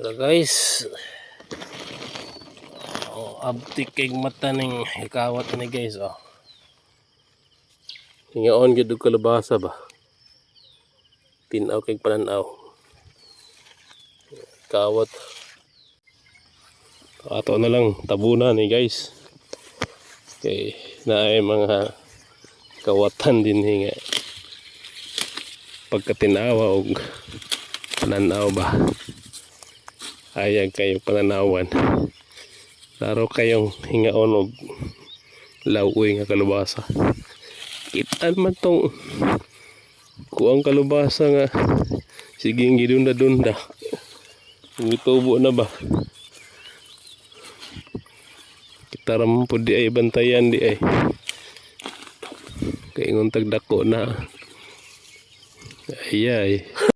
Pero guys, oh, abtik kay mata ning ikawat ni guys oh. Hingaon gyud og kalabasa ba. Tinaw kay pananaw. Kawat. Ato na lang tabunan ni guys. Kay naay mga kawatan din hinga. Pagkatinawa og pananaw ba. Ayag kayo pananawan. Laro kayong hingaon og lauoy nga kalubasa. Kitaan man tong kuang kalubasa nga sige gidunda-dunda. Gitubo na ba? Kita ram po di ay bantayan di ay. Kay nguntag dako na. Ay ay.